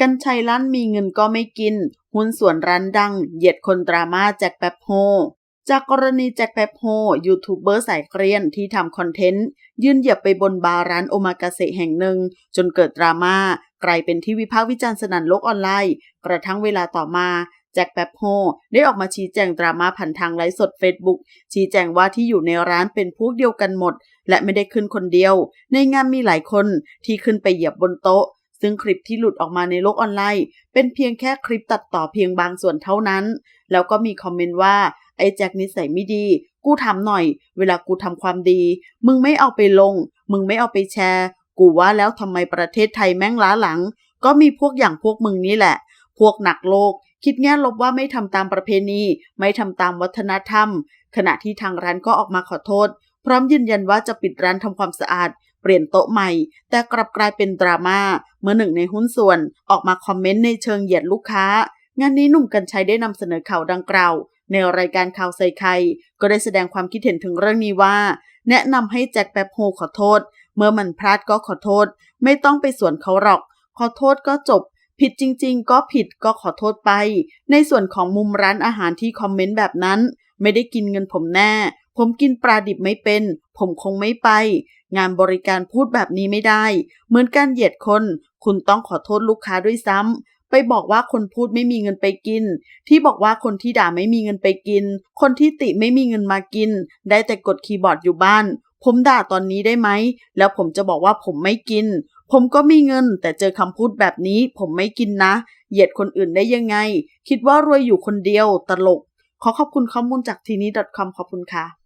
กันชัยลั่นมีเงินก็ไม่กิน หุ้นส่วนร้านดัง เหยียดคนดราม่าแจ็คแป๊บโฮจากกรณีแจ็คแป๊บโฮยูทูบเบอร์สายเกรียนที่ทำคอนเทนต์ ยื่นเหยียบไปบนบาร์ร้านโอมากาเสะแห่งหนึ่ง จนเกิดดราม่ากลายเป็นที่วิพากษ์วิจารณ์สนั่นโลกออนไลน์ กระทั่งเวลาต่อมาแจ็คแป๊บโฮได้ออกมาชี้แจงดราม่าผ่านทางไลฟ์สดเฟซบุ๊กชี้แจงว่าที่อยู่ในร้านเป็นพวกเดียวกันหมด และไม่ได้ขึ้นคนเดียว ในงานมีหลายคนที่ขึ้นไปเหยียบบนโต๊ะ ซึ่งคลิปที่หลุดออกมาในโลกออนไลน์ เป็นเพียงแค่คลิปตัดต่อเพียงบางส่วนเท่านั้น แล้วก็มีคอมเมนต์ว่า ไอ้แจ็คนิสัยไม่ดี กูทำหน่อย เวลากูทำความดี มึงไม่เอาไปลง มึงไม่เอาไปแชร์ กูว่าแล้วทำไมประเทศไทยแม่งล้าหลัง ก็มีพวกอย่างพวกมึงนี่แหละ พวกหนักโลก คิดแง่ลบว่าไม่ทำตามประเพณี ไม่ทำตามวัฒนธรรม ขณะที่ทางร้านก็ออกมาขอโทษ พร้อมยืนยันว่าจะปิดร้านทำความสะอาด เปลี่ยนโต๊ะใหม่ แต่กลับกลายเป็นดราม่าเมื่อหนึ่งในหุ้นส่วนออกมาคอมเมนต์ในเชิงเหยียดลูกค้า งานนี้หนุ่มกัญชัยได้นำเสนอข่าวดังกล่าวในรายการข่าวใส่ไข่ก็ได้แสดงความคิดเห็นถึงเรื่องนี้ว่า แนะนำให้แจ็คแป๊บโฮขอโทษ เมื่อมันพลาดก็ขอโทษ ไม่ต้องไปสวนเขาหรอก ขอโทษก็จบ ผิดจริง ๆ ก็ผิดก็ขอโทษไป ในส่วนของมุมร้านอาหารที่คอมเมนต์แบบนั้น ไม่ได้กินเงินผมแน่ ผมกินปลาดิบไม่เป็น ผมคงไม่ไป งานบริการพูดแบบนี้ไม่ได้ เหมือนการเหยียดคน คุณต้องขอโทษลูกค้าด้วยซ้ำ ไปบอกว่าคนพูดไม่มีเงินไปกิน ที่บอกว่าคนที่ด่าไม่มีเงินไปกิน คนที่ติไม่มีเงินมากิน ได้แต่กดคีย์บอร์ดอยู่บ้าน ผมด่าตอนนี้ได้ไหม แล้วผมจะบอกว่าผมไม่กิน ผมก็มีเงิน แต่เจอคำพูดแบบนี้ผมไม่กินนะ เหยียดคนอื่นได้ยังไง คิดว่ารวยอยู่คนเดียว ตลก ขอขอบคุณข้อมูลจากทีนี้ .com ขอบคุณค่ะ